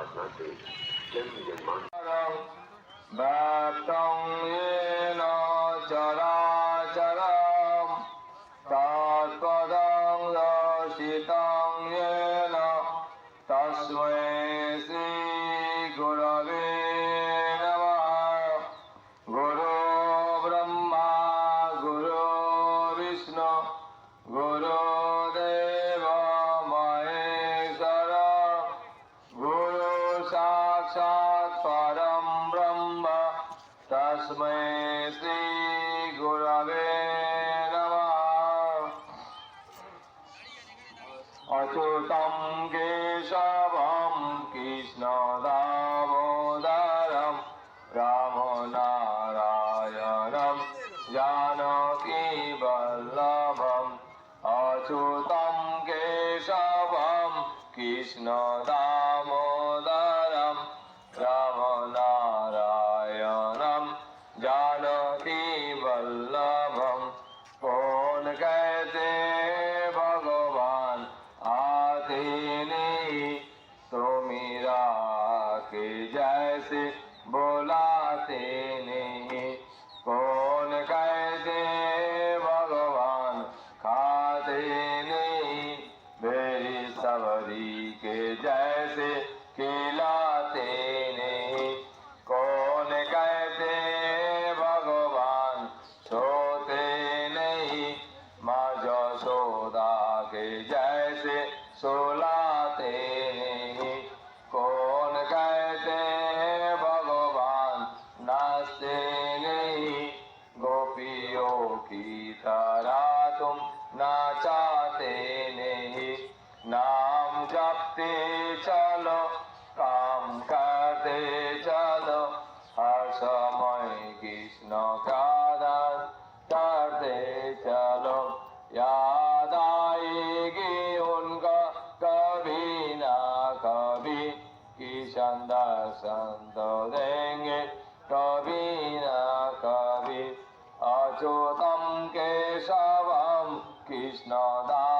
Bapak Nabi Jemjeman Ram जय কৃষ্ণ কাদার তারতে চলো। ইয়াদায়েগে উনকা কবি না কবি, কিষণ দন্ত দেঙ্গে কবি না কবি, অচ্যুতম কেশবম কৃষ্ণ দা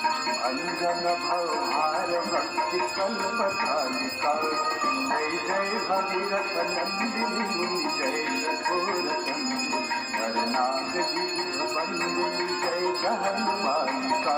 अंजन भवार भक्ति कल्प कालिका जय जय भगीरथ नंदिनी मुनि जय घोर करनाथ जी बंदिनी जय जहनुमानिका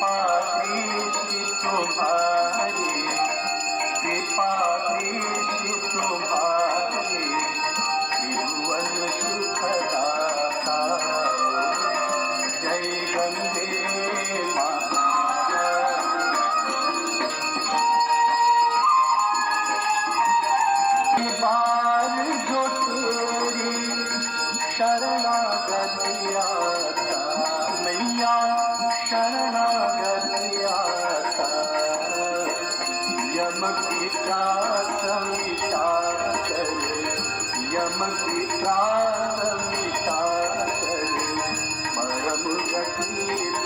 পাখি তোমার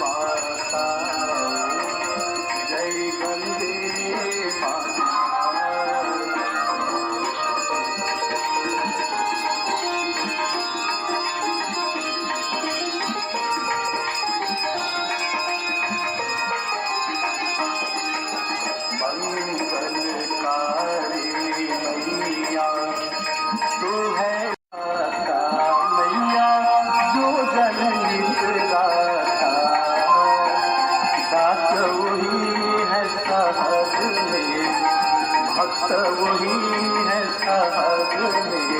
पाता वही है साथ में।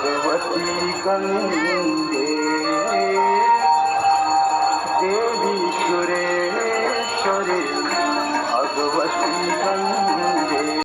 भगवती गंगे देवी सुरेश्वरी भगवती गंगे